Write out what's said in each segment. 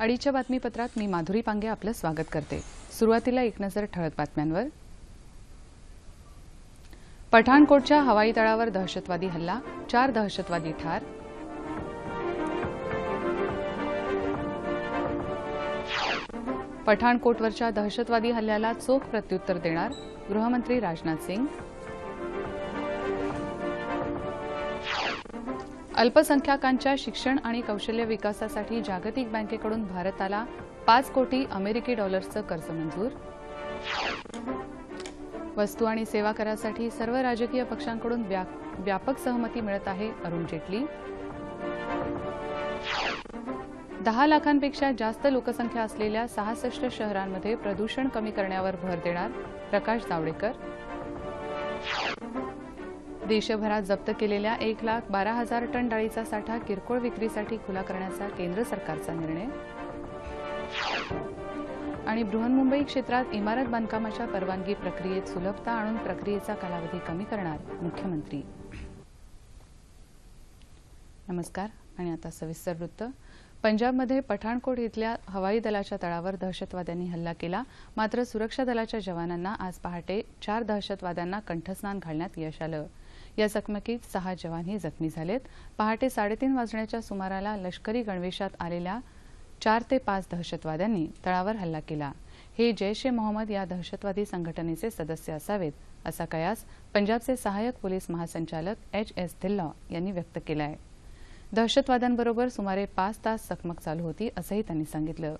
अडीच्या बातमीपत्रात मी माधुरी पांगे आपलं स्वागत करते. सुरुवातीला एक नजर ठळक बातम्यांवर. पठाणकोटच्या हवाई तळावर दहशतवादी हल्ला चार दहशतवादी ठार. पठाणकोटवरच्या दहशतवादी हल्ल्याला चोख प्रत्युत्तर देणार गृहमंत्री राजनाथ सिंग. अल्पसंख्याकांच्या शिक्षण आणि कौशल्य विकासासाठी जागतिक बँकेकडून भारताला पाच कोटी अमेरिकी डॉलर्सचं कर्ज मंजूर वस्तू आणि सेवा करासाठी सर्व राजकीय पक्षांकडून व्या- व्यापक सहमती मिळत आहे अरुण जेटली. दहा लाखांपेक्षा जास्त लोकसंख्या असलेल्या सहासष्ट शहरांमध्ये प्रदूषण कमी करण्यावर भर देणार प्रकाश जावडेकर. देशभरात जप्त केलेल्या एक लाख बारा हजार टन डाळीचा साठा किरकोळ विक्रीसाठी खुला करण्याचा केंद्र सरकारचा निर्णय. आणि बृहन्मुंबई क्षेत्रात इमारत बांधकामाच्या परवानगी प्रक्रियेत सुलभता आणून प्रक्रियेचा कालावधी कमी करणार मुख्यमंत्री. नमस्कार आणि आता सविस्तर वृत्त. पंजाबमध्ये पठाणकोट इथल्या हवाई दलाच्या तळावर दहशतवाद्यांनी हल्ला केला. मात्र सुरक्षा दलाच्या जवानांना आज पहाटे चार दहशतवाद्यांना कंठस्नान घालण्यात यश आलं. या चकमकीत सहा जवानही जखमी झालेत. पहाटे साडेतीन वाजण्याच्या सुमाराला लष्करी गणवेशात आलेल्या चार ते पाच दहशतवाद्यांनी तळावर हल्ला केला. हे जैश ए मोहम्मद या दहशतवादी संघटनेचे सदस्य असावेत असा कयास पंजाबचे सहाय्यक पोलीस महासंचालक एच एस धिल्लॉ यांनी व्यक्त केला आहे दहशतवाद्यांबरोबर सुमारे पाच तास चकमक चालू होती असंही त्यांनी सांगितलं.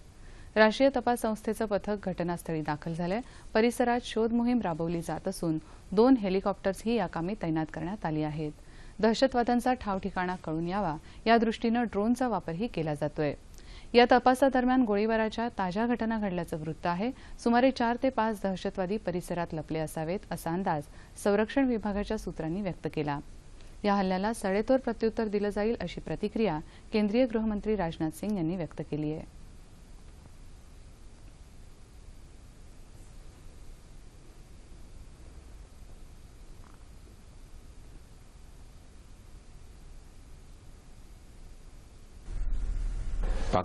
राष्ट्रीय तपास संस्थेचं पथक घटनास्थळी दाखल झालंय. परिसरात शोध मोहीम राबवली जात असून दोन हेलिकॉप्टर्सही या कामी तैनात करण्यात आली आहेत. दहशतवाद्यांचा ठावठिकाणा कळून यावा या दृष्टीनं ड्रोनचा वापरही केला जातोय. या तपासादरम्यान गोळीबाराच्या ताज्या घटना घडल्याचं वृत्त आहे. सुमारे चार ते पाच दहशतवादी परिसरात लपले असावेत असा अंदाज संरक्षण विभागाच्या सूत्रांनी व्यक्त केला. या हल्ल्याला सडेतोड प्रत्युत्तर दिलं जाईल अशी प्रतिक्रिया केंद्रीय गृहमंत्री राजनाथ सिंग यांनी व्यक्त केली आहे.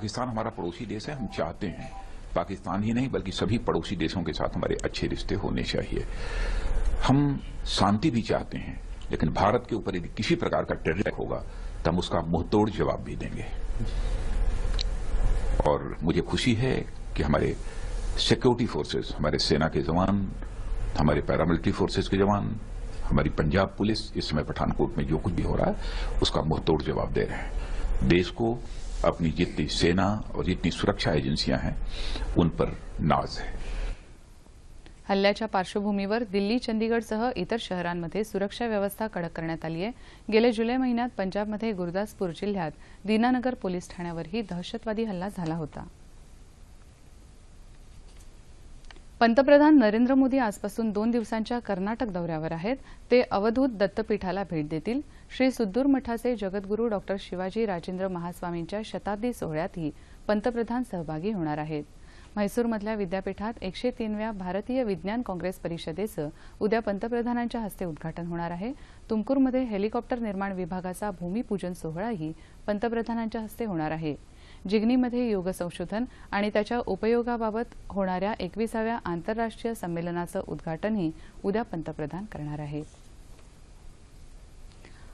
पाकिस्तान हमारा पड़ोसी देश है, हम चाहते हैं। पाकिस्तान ही नहीं, बल्कि सभी पड़ोसी देशों के साथ हमारे अच्छे रिश्ते होने चाहिए। हम शांति भी चाहते हैं, लेकिन भारत के ऊपर यदि किसी प्रकार का टेरर होगा तो हम उसका मुंहतोड़ जवाब भी देंगे। और मुझे खुशी है कि हमारे सिक्योरिटी फोर्सेस हमारे सेना के जवान, हमारे पैरामिलिट्री फोर्सेस के जवान, हमारी पंजाब पुलिस, इस समय पठानकोट में जो कुछ भी हो रहा है, उसका मुंहतोड़ जवाब दे रहे हैं। देश को अपनी जितनी सेना और जितनी सुरक्षा एजेंसियां हैं उन पर नाज है। हल्ल्याच्या पार्श्वभूमीवर दिल्ली चंदीगडसह इतर शहरांमध्ये सुरक्षा व्यवस्था कडक करण्यात आली आहे. गेल्या जुलै महिन्यात पंजाबमध्ये गुरदासपूर जिल्ह्यात दीनानगर पोलीस ठाण्यावरही दहशतवादी हल्ला झाला होता. पंतप्रधान नरेंद्र मोदी आजपासून दोन दिवसांच्या कर्नाटक दौऱ्यावर आहेत. ते अवधूत दत्तपीठाला भेट देतील. श्री सुद्दूर मठाचे जगद्गुरू डॉक्टर शिवाजी राजेंद्र महास्वामींच्या शताब्दी सोहळ्यातही पंतप्रधान सहभागी होणार आहेत. म्हैसूरमधल्या विद्यापीठात एकशे तीनव्या भारतीय विज्ञान काँग्रेस परिषदेचं उद्या पंतप्रधानांच्या हस्ते उद्घाटन होणार आहे. तुमकूरमध्ये हेलिकॉप्टर निर्माण विभागाचा भूमिपूजन सोहळाही पंतप्रधानांच्या हस्ते होणार आहे. जिगनीमध्ये योग संशोधन आणि त्याच्या उपयोगाबाबत होणाऱ्या एकविसाव्या आंतरराष्ट्रीय संमेलनाचं उद्घाटनही उद्या पंतप्रधान करणार आहेत.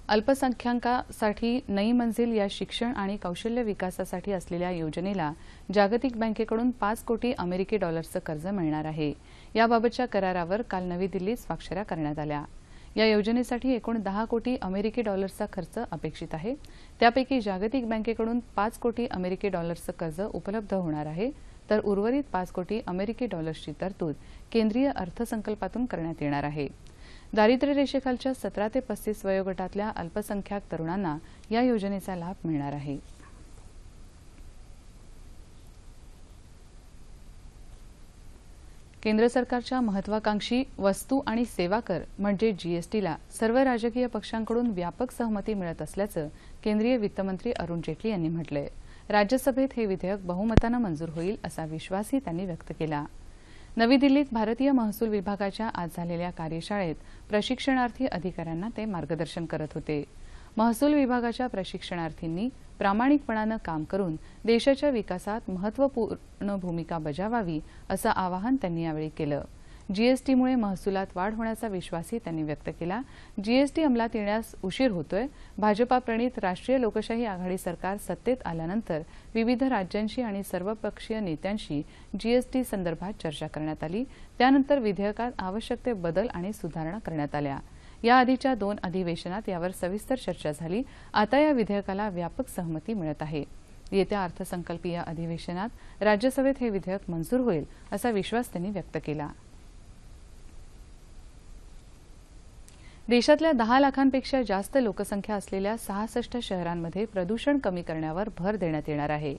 अल्पसंख्याकांसाठी नई मंजिल या शिक्षण आणि कौशल्य विकासासाठी असलेल्या योजनेला जागतिक बँकेकडून पाच कोटी अमेरिकी डॉलर्सचं कर्ज मिळणार आहे. याबाबतच्या करारावर काल नवी दिल्लीत स्वाक्षऱ्या करण्यात आल्या. या योजनेसाठी एकूण दहा कोटी अमेरिकी डॉलर्सचा खर्च अपेक्षित आहे. त्यापैकी जागतिक बँकेकडून पाच कोटी अमेरिकी डॉलर्सचं कर्ज उपलब्ध होणार आहे. तर उर्वरित पाच कोटी अमेरिकी डॉलर्सची तरतूद केंद्रीय अर्थसंकल्पातून करण्यात येणार आहे. दारिद्र्य रेषेखालच्या सतरा ते पस्तीस वयोगटातल्या अल्पसंख्याक तरुणांना या योजनेचा लाभ मिळणार आहे. केंद्र सरकारच्या महत्वाकांक्षी वस्तू आणि सेवा कर म्हणजे जीएसटीला सर्व राजकीय पक्षांकडून व्यापक सहमती मिळत असल्याचं केंद्रीय वित्तमंत्री अरुण जेटली यांनी म्हटलंय. राज्यसभेत हे विधेयक बहुमतानं मंजूर होईल असा विश्वासही त्यांनी व्यक्त केला. नवी दिल्लीत भारतीय महसूल विभागाच्या आज झालेल्या कार्यशाळेत प्रशिक्षणार्थी अधिकाऱ्यांना ते मार्गदर्शन करत होते. महसूल विभागाच्या प्रशिक्षणार्थींनी प्रामाणिकपणानं काम करून देशाच्या विकासात महत्त्वपूर्ण भूमिका बजावावी असं आवाहन त्यांनी यावेळी केलं. जीएसटीमुळे महसुलात वाढ होण्याचा विश्वासही त्यांनी व्यक्त केला. जीएसटी अंमलात येण्यास उशीर होतोय. भाजपाप्रणीत राष्ट्रीय लोकशाही आघाडी सरकार सत्तेत आल्यानंतर विविध राज्यांशी आणि सर्वपक्षीय नेत्यांशी जीएसटी संदर्भात चर्चा करण्यात आली. त्यानंतर विधेयकात आवश्यक ते बदल आणि सुधारणा करण्यात आल्या. याआधीच्या दोन अधिवेशनात यावर सविस्तर चर्चा झाली. आता या विधेयकाला व्यापक सहमती मिळत आहे. येत्या अर्थसंकल्पीय अधिवेशनात राज्यसभेत हे विधेयक मंजूर होईल असा विश्वास त्यांनी व्यक्त केला. देशातल्या दहा लाखांपेक्षा जास्त लोकसंख्या असलेल्या सहासष्ट शहरांमध्ये प्रदूषण कमी करण्यावर भर देण्यात येणार आहे.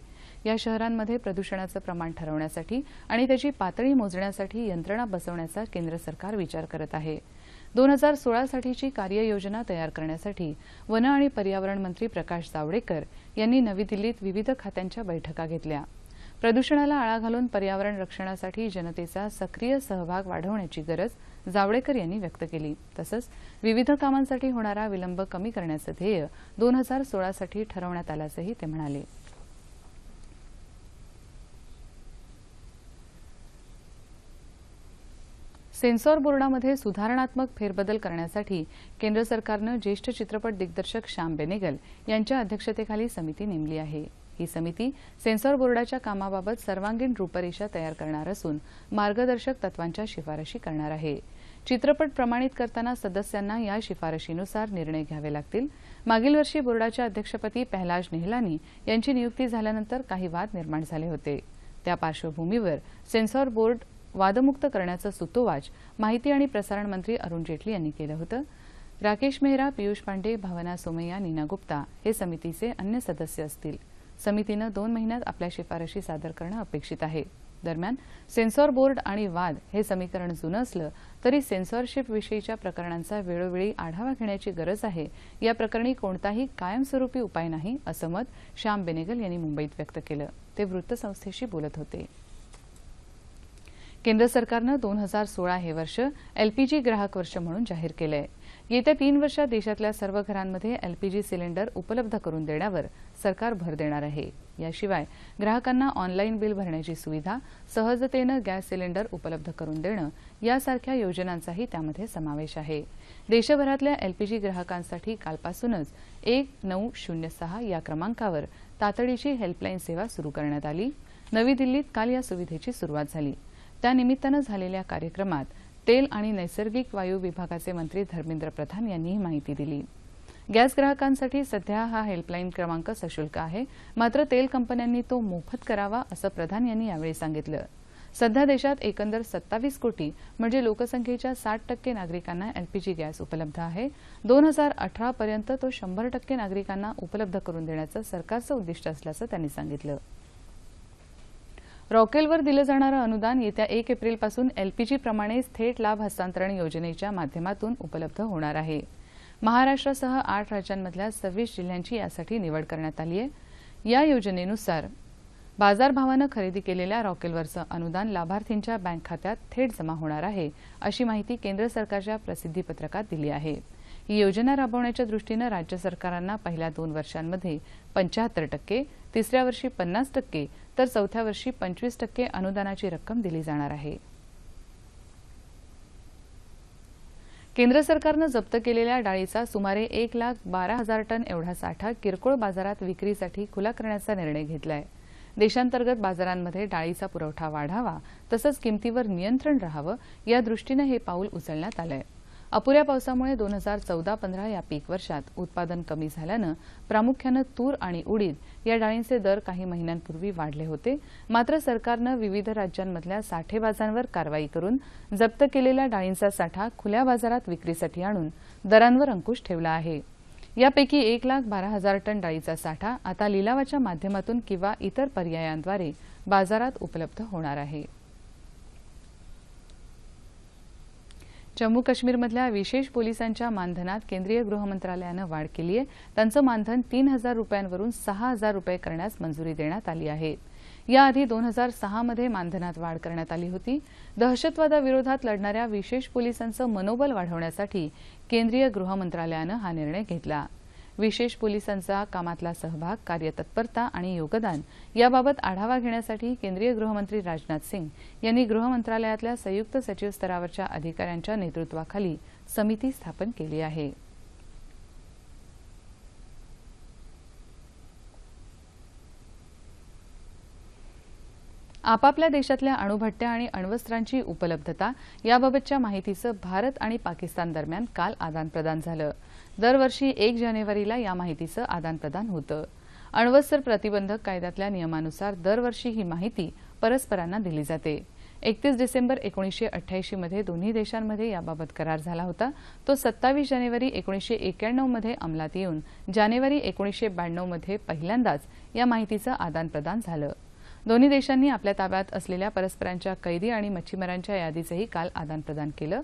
या शहरांमध्ये प्रदूषणाचं प्रमाण ठरवण्यासाठी आणि त्याची पातळी मोजण्यासाठी यंत्रणा बसवण्याचा केंद्र सरकार विचार करत आहे. दोन हजार सोळासाठीची कार्ययोजना तयार करण्यासाठी वन आणि पर्यावरण मंत्री प्रकाश जावडेकर यांनी नवी दिल्लीत विविध खात्यांच्या बैठका घेतल्या. प्रदूषणाला आळा घालून पर्यावरण रक्षणासाठी जनतेचा सक्रिय सहभाग वाढवण्याची गरज जावडेकर यांनी व्यक्त केली. तसंच विविध कामांसाठी होणारा विलंब कमी करण्याचं ध्येय दोन हजार सोळासाठी ठरवण्यात आल्याचंही ते म्हणाले. सेन्सॉर बोर्डामध्ये सुधारणात्मक फेरबदल करण्यासाठी केंद्र सरकारनं ज्येष्ठ चित्रपट दिग्दर्शक श्याम बेनेगल यांच्या अध्यक्षतेखाली समिती नेमली आहे. ही समिती सेन्सॉर बोर्डाच्या कामाबाबत सर्वांगीण रूपरेषा तयार करणार असून मार्गदर्शक तत्वांच्या शिफारशी करणार आहे. चित्रपट प्रमाणित करताना सदस्यांना या शिफारशीनुसार निर्णय घ्यावे लागतील. मागील वर्षी बोर्डाच्या अध्यक्षपदी पहलाज नेहलानी यांची नियुक्ती झाल्यानंतर काही वाद निर्माण झाले होते. त्या पार्श्वभूमीवर सेन्सॉर बोर्ड वादमुक्त करण्याचं सुतोवाच माहिती आणि प्रसारण मंत्री अरुण जेटली यांनी केलं होतं. राकेश मेहरा पियुष पांडे भावना सोमय्या नीना गुप्ता हे समितीचे अन्य सदस्य असतील. समितीनं दोन महिन्यात आपल्या शिफारशी सादर करणं अपेक्षित आहे. दरम्यान सेन्सॉर बोर्ड आणि वाद हे समीकरण जुनं असलं तरी सेन्सॉरशिपविषयीच्या प्रकरणांचा वेळोवेळी आढावा घेण्याची गरज आहे. या प्रकरणी कोणताही कायमस्वरूपी उपाय नाही असं मत श्याम बेनेगल यांनी मुंबईत व्यक्त केलं. ते वृत्तसंस्थेशी बोलत होते. केंद्र सरकारनं दोन हजार सोळा हे वर्ष एलपीजी ग्राहक वर्ष म्हणून जाहीर केलं आहे येत्या तीन वर्षात देशातल्या सर्व घरांमध्ये एलपीजी सिलेंडर उपलब्ध करून देण्यावर सरकार भर देणार आहे. याशिवाय ग्राहकांना ऑनलाईन बिल भरण्याची सुविधा सहजतेनं गॅस सिलेंडर उपलब्ध करून देणं यासारख्या योजनांचाही त्यामध्ये समावेश आहे. देशभरातल्या एलपीजी ग्राहकांसाठी कालपासूनच एक नऊ शून्य सहा या क्रमांकावर तातडीची हेल्पलाईन सेवा सुरू करण्यात आली. नवी दिल्लीत काल या सुविधेची सुरुवात झाली. त्यानिमित्तानं झालेल्या कार्यक्रमात तेल आणि नैसर्गिक वायू विभागाचे मंत्री धर्मेंद्र प्रधान यांनी ही माहिती दिली. गॅस ग्राहकांसाठी सध्या हा हेल्पलाईन क्रमांक सशुल्क आहे. मात्र तेल कंपन्यांनी तो मोफत करावा असं प्रधान यांनी यावेळी सांगितलं. सध्या देशात एकंदर सत्तावीस कोटी म्हणजे लोकसंख्येच्या साठ टक्के नागरिकांना एलपीजी गॅस उपलब्ध आहे. दोन हजार अठरा पर्यंत तो शंभर टक्के नागरिकांना उपलब्ध करून देण्याचं सरकारचं उद्दिष्ट असल्याचं त्यांनी सांगितलं. रॉकेलवर दिलं जाणारं अनुदान येत्या एक एप्रिलपासून एलपीजी प्रमाणेच थेट लाभ हस्तांतरण योजनेच्या माध्यमातून उपलब्ध होणार आहे. महाराष्ट्रासह आठ राज्यांमधल्या सव्वीस जिल्ह्यांची यासाठी निवड करण्यात आली आहे. या योजनेनुसार बाजारभावानं खरेदी केलेल्या रॉकेलवरचं अनुदान लाभार्थींच्या बँक खात्यात थेट जमा होणार आहे अशी माहिती केंद्र सरकारच्या प्रसिद्धीपत्रकात दिली आहे. ही योजना राबवण्याच्या दृष्टीनं राज्य सरकारांना पहिल्या दोन वर्षांमध्ये पंच्याहत्तर टक्के तिसऱ्या वर्षी पन्नास टक्के तर चौथ्या वर्षी पंचवीस टक्के अनुदानाची रक्कम दिली जाणार आहे. केंद्र सरकारनं जप्त केलेल्या डाळीचा सुमारे एक लाख बारा हजार टन एवढा साठा किरकोळ बाजारात विक्रीसाठी खुला करण्याचा निर्णय घेतलाय. देशांतर्गत बाजारांमध्ये डाळीचा पुरवठा वाढावा तसंच किमतीवर नियंत्रण राहावं या दृष्टीनं हे पाऊल उचलण्यात आलंय. अपुऱ्या पावसामुळे दोन हजार चौदा पंधरा या पीक वर्षात उत्पादन कमी झाल्यानं प्रामुख्यानं तूर आणि उडीद या डाळींचे दर काही महिन्यांपूर्वी वाढले होते. मात्र सरकारनं विविध राज्यांमधल्या साठेबाजांवर कारवाई करून जप्त केलेल्या डाळींचा साठा खुल्या बाजारात विक्रीसाठी आणून दरांवर अंकुश ठेवला आहे. यापैकी एक लाख बारा हजार टन डाळीचा साठा आता लिलावाच्या माध्यमातून किंवा इतर पर्यायांद्वारे बाजारात उपलब्ध होणार आहे. जम्मू काश्मीरमधल्या विशेष पोलिसांच्या मानधनात केंद्रीय गृहमंत्रालयानं वाढ केली आहे. त्यांचं मानधन तीन हजार रुपयांवरून सहा हजार रुपये करण्यास मंजुरी देण्यात आली आहे. याआधी दोन हजार सहामध्ये मानधनात वाढ करण्यात आली होती. दहशतवादाविरोधात लढणाऱ्या विशेष पोलिसांचं मनोबल वाढवण्यासाठी केंद्रीय गृहमंत्रालयानं हा निर्णय घेतला. विशेष पोलिसांचा कामातला सहभाग कार्यतत्परता आणि योगदान याबाबत आढावा घेण्यासाठी केंद्रीय गृहमंत्री राजनाथ सिंग यांनी गृह मंत्रालयातल्या संयुक्त सचिव स्तरावरच्या अधिकाऱ्यांच्या नेतृत्वाखाली समिती स्थापन केली आहे. आपापल्या देशातल्या अणुभट्ट्या आणि अण्वस्त्रांची उपलब्धता याबाबतच्या माहितीचं भारत आणि पाकिस्तान दरम्यान काल आदानप्रदान झालं. दरवर्षी एक जानेवारीला या माहितीचं आदानप्रदान होतं. अण्वस्त्र प्रतिबंधक कायद्यातल्या नियमानुसार दरवर्षी ही माहिती परस्परांना दिली जाते. एकतीस डिसेंबर एकोणीसशे अठ्ठ्याऐंशीमध्ये दोन्ही देशांमध्ये याबाबत करार झाला होता. तो सत्तावीस जानेवारी एकोणीसशे एक्याण्णवमध्ये अंमलात येऊन जानेवारी एकोणीसशे ब्याण्णवमध्ये पहिल्यांदाच या माहितीचं आदानप्रदान झालं. दोन्ही देशांनी आपल्या ताब्यात असलेल्या परस्परांच्या कैदी आणि मच्छीमारांच्या यादीचंही काल आदानप्रदान केलं.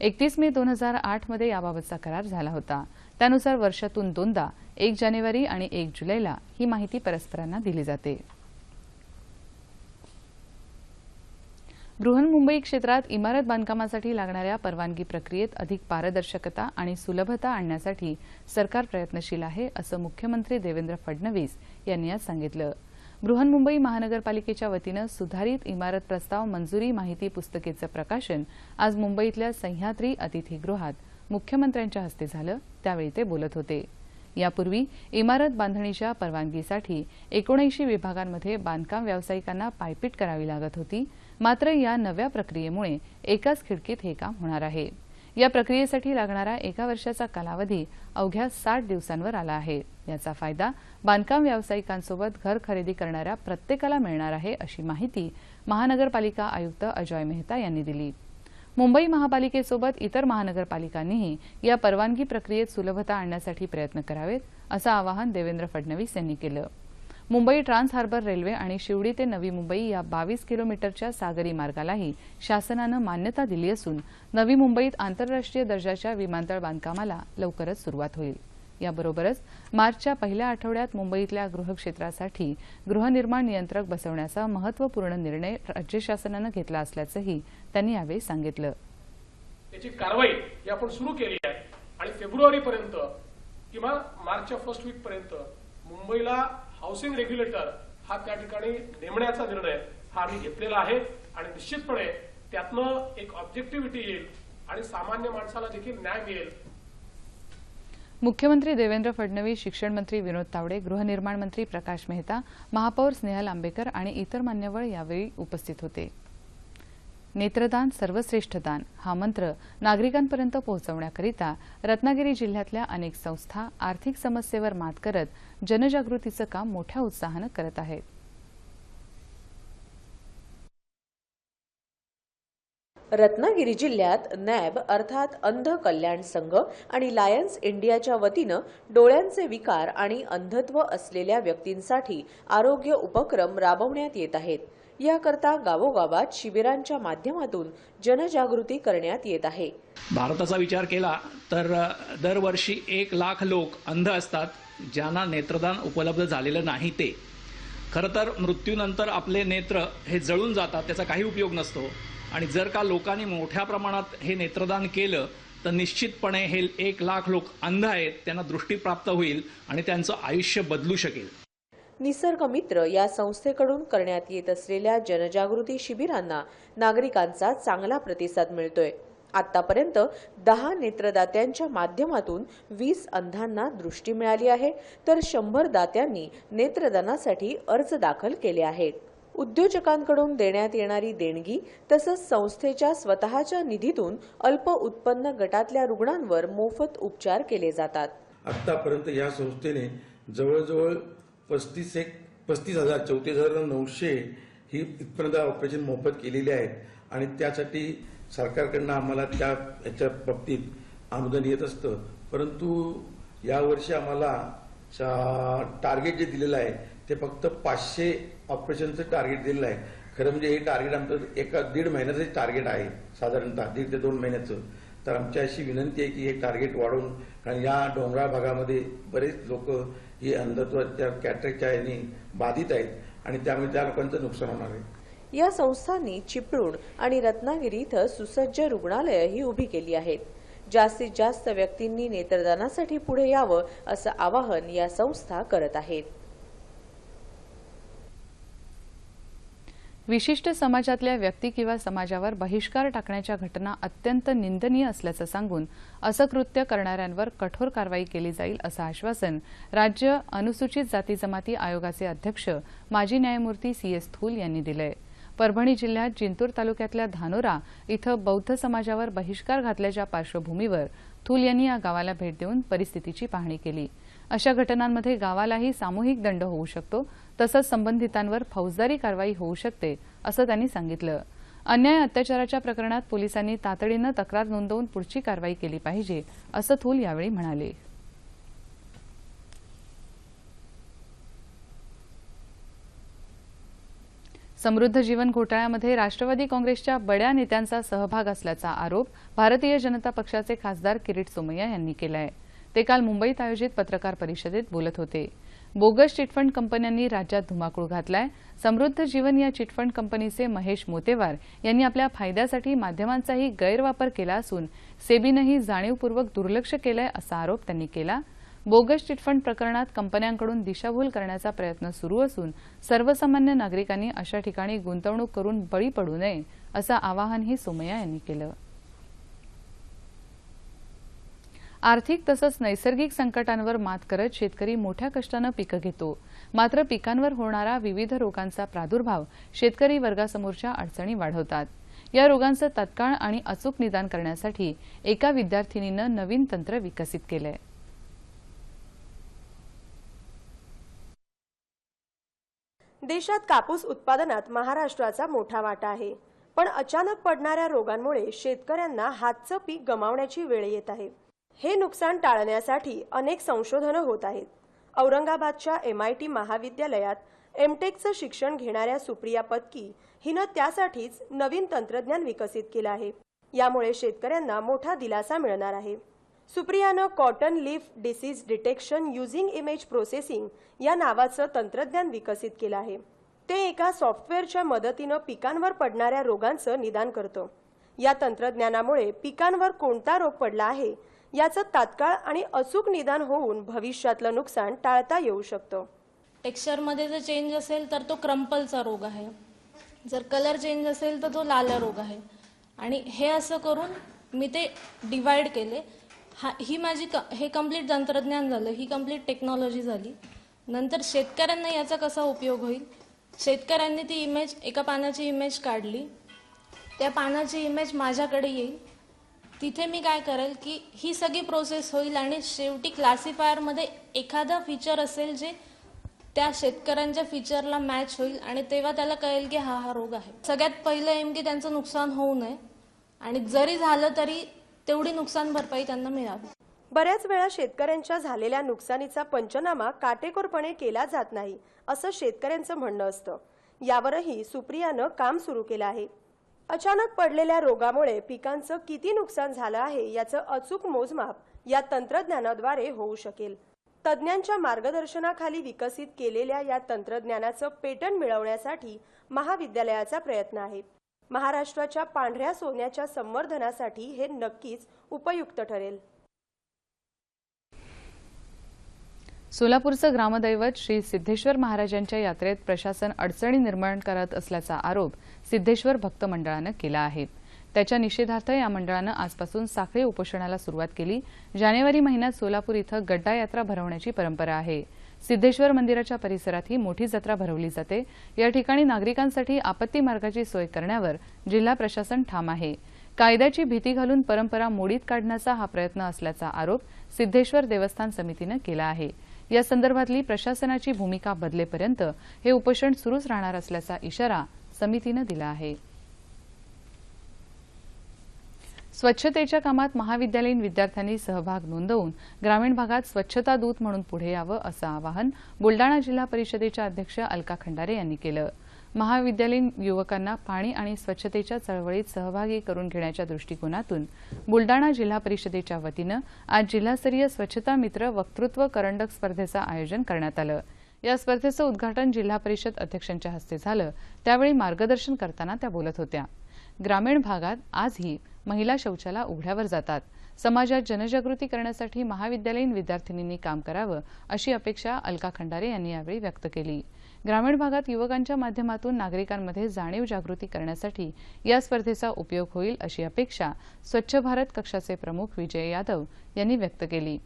एकतीस मे दोन हजार आठमध्ये याबाबतचा करार झाला होता. त्यानुसार वर्षातून दोनदा एक जानेवारी आणि एक जुलैला ही माहिती परस्परांना दिली जाते. बृहन्मुंबई क्षेत्रात इमारत बांधकामासाठी लागणाऱ्या परवानगी प्रक्रियेत अधिक पारदर्शकता आणि सुलभता आणण्यासाठी सरकार प्रयत्नशील आहे असं मुख्यमंत्री देवेंद्र फडणवीस यांनी आज सांगितलं. बृहन्मुंबई महानगरपालिकेच्या वतीनं सुधारित इमारत प्रस्ताव मंजुरी माहिती पुस्तिकेचं प्रकाशन आज मुंबईतल्या सह्याद्री अतिथीगृहात मुख्यमंत्र्यांच्या हस्ते झालं त्यावेळी ते बोलत होते. यापूर्वी इमारत बांधणीच्या परवानगीसाठी एकोणऐंशी विभागांमध्ये बांधकाम व्यावसायिकांना पायपीट करावी लागत होती मात्र या नव्या प्रक्रियेमुळे एकाच खिडकीत हे काम होणार आहे. या प्रक्रियेसाठी लागणारा एका वर्षाचा कालावधी अवघ्या साठ दिवसांवर आला आहे. याचा फायदा बांधकाम व्यावसायिकांसोबत घर खरेदी करणाऱ्या प्रत्येकाला मिळणार आहे अशी माहिती महानगरपालिका आयुक्त अजॉय मेहता यांनी दिली. मुंबई महापालिकेसोबत इतर महानगरपालिकांनीही या परवानगी प्रक्रियेत सुलभता आणण्यासाठी प्रयत्न करावेत असं आवाहन देवेंद्र फडणवीस यांनी केलं. मुंबई ट्रान्स हार्बर रेल्वे आणि शिवडी ते नवी मुंबई या बावीस किलोमीटरच्या सागरी मार्गालाही शासनानं मान्यता दिली असून नवी मुंबईत आंतरराष्ट्रीय दर्जाच्या विमानतळ बांधकामाला लवकरच सुरुवात होईल. याबरोबरच मार्चच्या पहिल्या आठवड्यात मुंबईतल्या गृहक्षेत्रासाठी गृहनिर्माण नियंत्रक बसवण्याचा महत्त्वपूर्ण निर्णय राज्य शासनानं घेतला असल्याचंही त्यांनी यावेळी सांगितलं. त्याची कारवाई ही आपण सुरू केली आहे आणि फेब्रुवारीपर्यंत किंवा मार्चच्या फर्स्ट वीक पर्यंत मुंबईला हाऊसिंग रेग्युलेटर हा त्या ठिकाणी नेमण्याचा निर्णय हा आम्ही घेतलेला आहे. आणि निश्चितपणे त्यातनं एक ऑब्जेक्टिव्हिटी येईल आणि सामान्य माणसाला देखील न्याय मिळेल. मुख्यमंत्री देवेंद्र फडणवीस शिक्षण मंत्री विनोद तावडे गृहनिर्माण मंत्री प्रकाश मेहता महापौर स्नेहल आंबेकर आणि इतर मान्यवर यावेळी उपस्थित होते. नेत्रदान सर्वश्रेष्ठ दान हा मंत्र नागरिकांपर्यंत पोहोचवण्याकरिता रत्नागिरी जिल्ह्यातल्या अनेक संस्था आर्थिक समस्येवर मात करत जनजागृतीचं काम मोठ्या उत्साहानं करत आहेत. रत्नागिरी जिल्ह्यात नॅब अर्थात अंध कल्याण संघ आणि लायन्स इंडियाच्या वतीनं डोळ्यांचे विकार आणि अंधत्व असलेल्या व्यक्तींसाठी आरोग्य उपक्रम राबवण्यात येत आहेत. याकरता गावोगावात शिबिरांच्या माध्यमातून जनजागृती करण्यात येत आहे. भारताचा विचार केला तर दरवर्षी एक लाख लोक अंध असतात. ज्यांना नेत्रदान उपलब्ध झालेलं नाही ते. खरं तर मृत्यूनंतर आपले नेत्र हे जळून जातात त्याचा काही उपयोग नसतो. आणि जर का लोकांनी मोठ्या प्रमाणात हे नेत्रदान केलं तर निश्चितपणे हे एक लाख लोक अंध आहेत त्यांना दृष्टी प्राप्त होईल आणि त्यांचं आयुष्य बदलू शकेल. निसर्ग मित्र या संस्थेकडून करण्यात येत असलेल्या जनजागृती शिबिरांना नागरिकांचा चांगला प्रतिसाद मिळतोय. आतापर्यंत दहा नेत्रदात्यांच्या माध्यमातून वीस अंधांना दृष्टी मिळाली आहे. तर शंभर दात्यांनी नेत्रदानासाठी अर्ज दाखल केले आहेत. उद्योजकांकडून देण्यात येणारी देणगी तसंच संस्थेच्या स्वतःच्या निधीतून अल्प उत्पन्न गटातल्या रुग्णांवर मोफत उपचार केले जातात. आत्तापर्यंत या संस्थेने जवळजवळ पस्तीस एक पस्तीस हजार चौतीस हजार नऊशे ही इथपर्यंत ऑपरेशन मोफत केलेली आहेत. आणि त्यासाठी सरकारकडनं आम्हाला त्या याच्या बाबतीत अनुदान येत असतं. परंतु यावर्षी आम्हाला टार्गेट जे दिलेलं आहे ते फक्त पाचशे ऑपरेशनचं टार्गेट दिलेलं आहे. खरं म्हणजे हे टार्गेट आमचं एका दीड महिन्याचं टार्गेट आहे. साधारणतः दीड ते दोन महिन्याचं. तर आमची अशी विनंती आहे की हे टार्गेट वाढवून कारण या डोंगराळ भागामध्ये बरेच लोक ही अंधत्वाच्या कॅटरेकच्या यांनी बाधित आहेत आणि त्यामुळे त्या लोकांचं नुकसान होणार आहे. या संस्थांनी चिपळूण आणि रत्नागिरी इथं सुसज्ज रुग्णालयंही उभी केली आहेत. जास्तीत जास्त व्यक्तींनी नेत्रदानासाठी पुढे यावं असं आवाहन या संस्था करत आहेत. विशिष्ट समाजातल्या व्यक्ती किंवा समाजावर बहिष्कार टाकण्याच्या घटना अत्यंत निंदनीय असल्याचं सांगून असं कृत्य करणाऱ्यांवर कठोर कारवाई केली जाईल असं आश्वासन राज्य अनुसूचित जाती जमाती आयोगाचे अध्यक्ष माजी न्यायमूर्ती सी एस थूल यांनी दिलं आहे परभणी जिल्ह्यात जिंतूर तालुक्यातल्या धानोरा इथं बौद्ध समाजावर बहिष्कार घातल्याच्या पार्श्वभूमीवर थूल यांनी या गावाला भेट देऊन परिस्थितीची पाहणी केली. अशा घटनांमध्ये गावालाही सामूहिक दंड होऊ शकतो तसंच संबंधितांवर फौजदारी कारवाई होऊ शकते असं त्यांनी सांगितलं. अन्याय अत्याचाराच्या प्रकरणात पोलिसांनी तातडीनं तक्रार नोंदवून पुढची कारवाई केली पाहिजे असं थूल यावेळी म्हणाले. समृद्ध जीवन घोटाळ्यामध्ये राष्ट्रवादी काँग्रेसच्या बड्या नेत्यांचा सहभाग असल्याचा आरोप भारतीय जनता पक्षाचे खासदार किरीट सोमय्या यांनी केला आहे ते काल मुंबईत आयोजित पत्रकार परिषदेत बोलत होते. बोगस चिटफंड कंपन्यांनी राज्यात धुमाकूळ घातलाय. समृद्ध जीवन या चिटफंड कंपनीचे महेश मोतेवार यांनी आपल्या फायद्यासाठी माध्यमांचाही गैरवापर केला असून सेबीनंही जाणीवपूर्वक दुर्लक्ष केलंय असा आरोप त्यांनी केला. बोगस चिटफंड प्रकरणात कंपन्यांकडून दिशाभूल करण्याचा प्रयत्न सुरू असून सर्वसामान्य नागरिकांनी अशा ठिकाणी गुंतवणूक करून बळी पडू नये असं आवाहनही सोमय्या यांनी केलं. आर्थिक तसंच नैसर्गिक संकटांवर मात करत शेतकरी मोठ्या कष्टानं पिकं घेतो. मात्र पिकांवर होणारा विविध रोगांचा प्रादुर्भाव शेतकरी वर्गासमोरच्या अडचणी वाढवतात. या रोगांचं तत्काळ आणि अचूक निदान करण्यासाठी एका विद्यार्थिनीनं नवीन तंत्र विकसित केलंय. देशात कापूस उत्पादनात महाराष्ट्राचा मोठा वाटा आहे. पण अचानक पडणाऱ्या रोगांमुळे शेतकऱ्यांना हातचं पीक गमावण्याची वेळ येत आहे. हे नुकसान टाळण्यासाठी अनेक संशोधनं होत आहेत. औरंगाबादच्या एम आय टी महाविद्यालयात एमटेकचं शिक्षण घेणाऱ्या सुप्रिया पत्की हिनं त्यासाठीच नवीन तंत्रज्ञान विकसित केलं आहे. यामुळे शेतकऱ्यांना मोठा दिलासा मिळणार आहे. सुप्रियानं cotton leaf disease detection using image processing या नावाचं तंत्रज्ञान विकसित केलं आहे. ते एका सॉफ्टवेअरच्या मदतीनं पिकांवर पडणाऱ्या रोगांचं निदान करतं. या तंत्रज्ञानामुळे पिकांवर कोणता रोग पडला आहे याचं तात्काळ आणि अचूक निदान होऊन भविष्यातलं नुकसान टाळता येऊ शकतं. टेक्स्चरमध्ये जर चेंज असेल तर तो क्रम्पलचा रोग आहे. जर कलर चेंज असेल तर तो लाल रोग आहे. आणि हे असं करून मी ते डिवाइड केले. हा ही माझी क हे कंप्लीट तंत्रज्ञान झालं ही कंप्लीट टेक्नॉलॉजी झाली. नंतर शेतकऱ्यांना याचा कसा उपयोग होईल? शेतकऱ्यांनी ती इमेज एका पानाची इमेज काढली. त्या पानाची इमेज माझ्याकडे येईल. तिथे मी काय करेल की ही सगळी प्रोसेस होईल आणि शेवटी क्लासिफायरमध्ये एखादा फीचर असेल जे त्या शेतकऱ्यांच्या फीचरला मॅच होईल आणि तेव्हा त्याला कळेल की हा हा रोग आहे. सगळ्यात पहिलं एम की त्यांचं नुकसान होऊ नये. आणि जरी झालं तरी तेवढी नुकसान भरपाई त्यांना मिळावी. बऱ्याच वेळा शेतकऱ्यांच्या झालेल्या नुकसानीचा पंचनामा काटेकोरपणे केला जात नाही असं शेतकऱ्यांचं म्हणणं असतं. यावरही सुप्रियानं काम सुरू केलं आहे. अचानक पडलेल्या रोगामुळे पिकांचं किती नुकसान झालं आहे याचं अचूक मोजमाप या तंत्रज्ञानाद्वारे होऊ शकेल. तज्ज्ञांच्या मार्गदर्शनाखाली विकसित केलेल्या या तंत्रज्ञानाचं पेटंट मिळवण्यासाठी महाविद्यालयाचा प्रयत्न आहे. महाराष्ट्राच्या पांढऱ्या सोन्याच्या संवर्धनासाठी हे नक्कीच उपयुक्त ठरेल. सोलापूरचं ग्रामदैवत श्री सिद्धेश्वर महाराजांच्या यात्रेत प्रशासन अडचणी निर्माण करत असल्याचा आरोप सिद्धेश्वर भक्त मंडळानं केला आहे. त्याच्या निषेधार्थ या मंडळानं आजपासून साखळी उपोषणाला सुरुवात केली. जानेवारी महिन्यात सोलापूर इथं गड्डा यात्रा भरवण्याची परंपरा आहे. सिद्धेश्वर मंदिराच्या परिसरात ही मोठी जत्रा भरवली जाते. या ठिकाणी नागरिकांसाठी आपत्ती मार्गाची सोय करण्यावर जिल्हा प्रशासन ठाम आहे. कायद्याची भीती घालून परंपरा मोडीत काढण्याचा हा प्रयत्न असल्याचा आरोप सिद्धेश्वर देवस्थान समितीनं केला आहे. या संदर्भातली प्रशासनाची भूमिका बदलेपर्यंत हे उपोषण सुरूच राहणार असल्याचा इशारा समितीनं दिला आहे. स्वच्छतेच्या कामात महाविद्यालयीन विद्यार्थ्यांनी सहभाग नोंदवून ग्रामीण भागात स्वच्छता दूत म्हणून पुढे यावं असं आवाहन बुलडाणा जिल्हा परिषदेच्या अध्यक्ष अलका खंडारे यांनी केलं. महाविद्यालयीन युवकांना पाणी आणि स्वच्छतेच्या चळवळीत सहभागी करून घेण्याच्या दृष्टिकोनातून बुलडाणा जिल्हा परिषदेच्या वतीनं आज जिल्हास्तरीय स्वच्छता मित्र वक्तृत्व करंडक स्पर्धेचं आयोजन करण्यात आलं. या स्पर्धेचं उद्घाटन जिल्हा परिषद अध्यक्षांच्या हस्ते झालं. त्यावेळी मार्गदर्शन करताना त्या बोलत होत्या. ग्रामीण भागात आजही महिला शौचाला उघड्यावर जातात. समाजात जनजागृती करण्यासाठी महाविद्यालयीन विद्यार्थिनींनी काम करावं अशी अपेक्षा अलका खंडारे यांनी यावेळी व्यक्त केली. ग्रामीण भागात युवकांच्या माध्यमातून नागरिकांमध्ये जाणीव जागृती करण्यासाठी या स्पर्धेचा उपयोग होईल अशी अपेक्षा स्वच्छ भारत कक्षाचे प्रमुख विजय यादव यांनी व्यक्त केली.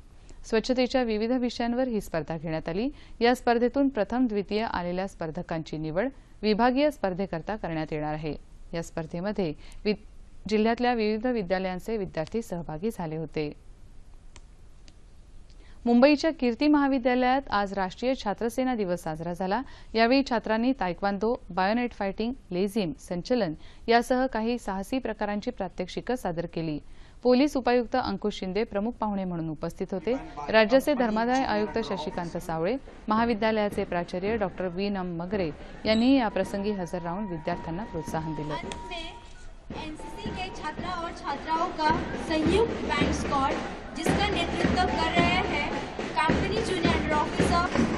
स्वच्छतेच्या विविध विषयांवर ही स्पर्धा घेण्यात आली. या स्पर्धेतून प्रथम द्वितीय आलेल्या स्पर्धकांची निवड विभागीय स्पर्धेकरता करण्यात येणार आहे. या स्पर्धेमध्ये वि- जिल्ह्यातल्या विविध विद्यालयांचे विद्यार्थी सहभागी झाले होते. मुंबईच्या कीर्ती महाविद्यालयात आज राष्ट्रीय छात्रसेना दिवस साजरा झाला. यावेळी छात्रांनी तायक्वांदो बायोनेट फायटिंग लेझिम संचलन यासह काही साहसी प्रकारांची प्रात्यक्षिकं सादर केली. पोलीस उपायुक्त अंकुश शिंदे प्रमुख पाहुणे म्हणून उपस्थित होते. राज्याचे धर्मादाय आयुक्त शशिकांत सावळे महाविद्यालयाचे प्राचार्य डॉक्टर वी नम मगरे यांनी याप्रसंगी हजर राहून विद्यार्थ्यांना प्रोत्साहन दिलं. एनसीसी के छात्रा और छात्राओं का संयुक्त बैंड स्क्वाड जिसका नेतृत्व कर रहे हैं कंपनी जूनियर अंडर ऑफिसर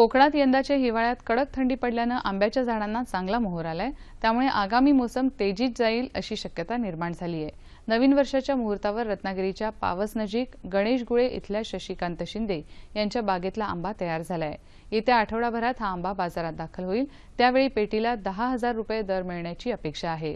कोकणात यंदाच्या हिवाळ्यात कडक थंडी पडल्यानं आंब्याच्या झाडांना चांगला मोहर आलाय. त्यामुळे आगामी मोसम तेजीत जाईल अशी शक्यता निर्माण झाली आहे नवीन वर्षाच्या मुहूर्तावर रत्नागिरीच्या पावस नजीक गणेश गुळे इथल्या शशिकांत शिंदे यांच्या बागेतला आंबा तयार झालाय. येत्या आठवडाभरात हा आंबा बाजारात दाखल होईल. त्यावेळी पेटीला दहा हजार रुपये दर मिळण्याची अपेक्षा आहे.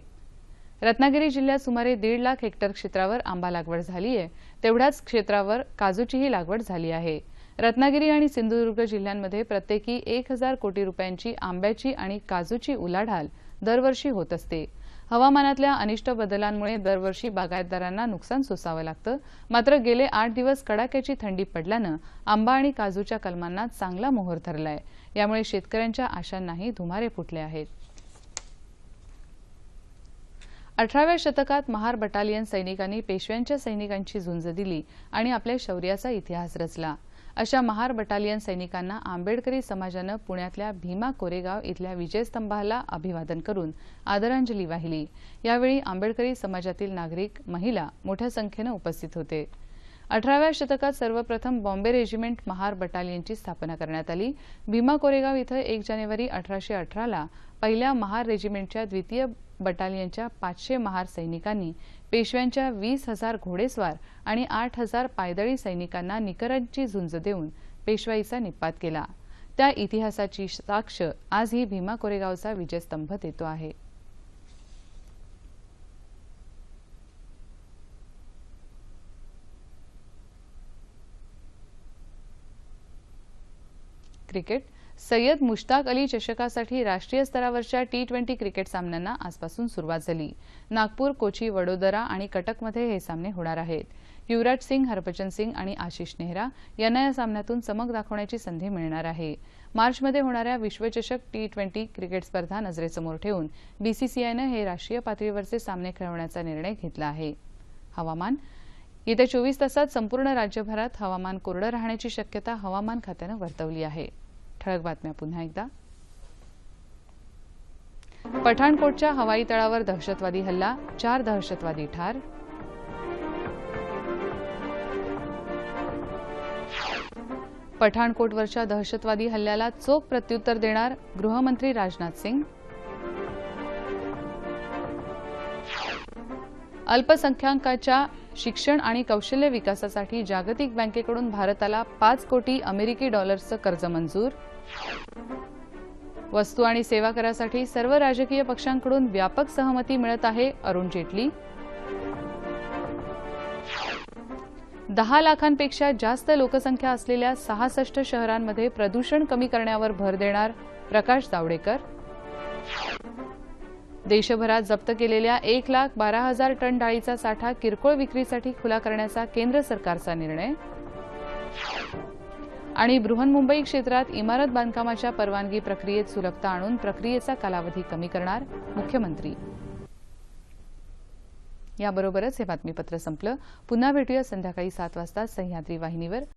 रत्नागिरी जिल्ह्यात सुमारे दीड लाख हेक्टर क्षेत्रावर आंबा लागवड झाली आहे तेवढ्याच क्षेत्रावर काजूचीही लागवड झाली आहे. रत्नागिरी आणि सिंधुदुर्ग जिल्ह्यांमध्ये प्रत्येकी एक हजार कोटी रुपयांची आंब्याची आणि काजूची उलाढाल दरवर्षी होत असते. हवामानातल्या अनिष्ट बदलांमुळे दरवर्षी बागायतदारांना नुकसान सोसावं लागतं. मात्र गेले आठ दिवस कडाक्याची थंडी पडल्यानं आंबा आणि काजूच्या कलमांना चांगला मोहर धरलाय. यामुळे शेतकऱ्यांच्या आशांनाही धुमारे फुटले आहेत. अठराव्या शतकात महार बटालियन सैनिकांनी पेशव्यांच्या सैनिकांची झुंज दिली आणि आपल्या शौर्याचा इतिहास रचला. अशा महार बटालियन सैनिकांना आंबेडकरी समाजानं पुण्यातल्या भीमा कोरेगाव इथल्या विजयस्तंभाला अभिवादन करून आदरांजली वाहिली. यावेळी आंबेडकरी समाजातील नागरिक महिला मोठ्या संख्येनं उपस्थित होते. अठराव्या शतकात सर्वप्रथम बॉम्बे रेजिमेंट महार बटालियनची स्थापना करण्यात आली. भीमा कोरेगाव इथं एक जानेवारी अठराशे अठराला पहिल्या महार रेजिमेंटच्या द्वितीय बटालियनच्या पाचशे महार सैनिकांनी पेशव्यांच्या वीस हजार घोडेस्वार आणि आठ हजार पायदळी सैनिकांना निकरांची झुंज देऊन पेशवाईचा निपात केला. त्या इतिहासाची साक्ष आज ही भीमा कोरेगावचा विजयस्तंभ देतो आहे. क्रिकेट सय्यद मुश्ताक अली चषकासाठी राष्ट्रीय स्तरावरच्या टी ट्वेंटी क्रिकेट सामन्यांना आजपासून सुरुवात झाली. नागपूर कोची वडोदरा आणि कटकमध्ये हे सामने होणार आहेत. युवराज सिंग हरभजन सिंग आणि आशिष नेहरा यांना या सामन्यातून चमक दाखवण्याची संधी मिळणार आहे. मार्चमध्ये होणाऱ्या विश्वचषक टी ट्वेंटी क्रिकेट स्पर्धा नजरेसमोर ठेवून बीसीसीआयनं हे राष्ट्रीय पातळीवरचे सामने खेळवण्याचा निर्णय घेतला आहे. हवामान येत्या चोवीस तासात संपूर्ण राज्यभरात हवामान कोरडं राहण्याची शक्यता हवामान खात्यानं वर्तवली आहे. ठळक बातम्या पुन्हा एकदा. पठाणकोटच्या हवाई तळावर दहशतवादी हल्ला चार दहशतवादी ठार. पठाणकोटवरच्या दहशतवादी हल्ल्याला चोख प्रत्युत्तर देणार गृहमंत्री राजनाथ सिंग. अल्पसंख्याकाच्या शिक्षण आणि कौशल्य विकासासाठी जागतिक बँकेकडून भारताला पाच कोटी अमेरिकी डॉलर्सचं कर्ज मंजूर. वस्तू आणि सेवा करासाठी सर्व राजकीय पक्षांकडून व्यापक सहमती मिळत आहे अरुण जेटली. दहा लाखांपेक्षा जास्त लोकसंख्या असलेल्या सहासष्ट शहरांमध्ये प्रदूषण कमी करण्यावर भर देणार प्रकाश जावडेकर. देशभरात जप्त केलेल्या एक लाख बारा हजार टन डाळीचा साठा किरकोळ विक्रीसाठी खुला करण्याचा केंद्र सरकारचा निर्णय. आणि बृहन्मुंबई क्षेत्रात इमारत बांधकामाच्या परवानगी प्रक्रियेत सुलभता आणून प्रक्रियेचा कालावधी कमी करणार मुख्यमंत्री. याबरोबरच हे बातमीपत्र संपलं. पुन्हा भेटूया संध्याकाळी सात वाजता सह्याद्री वाहिनीवर.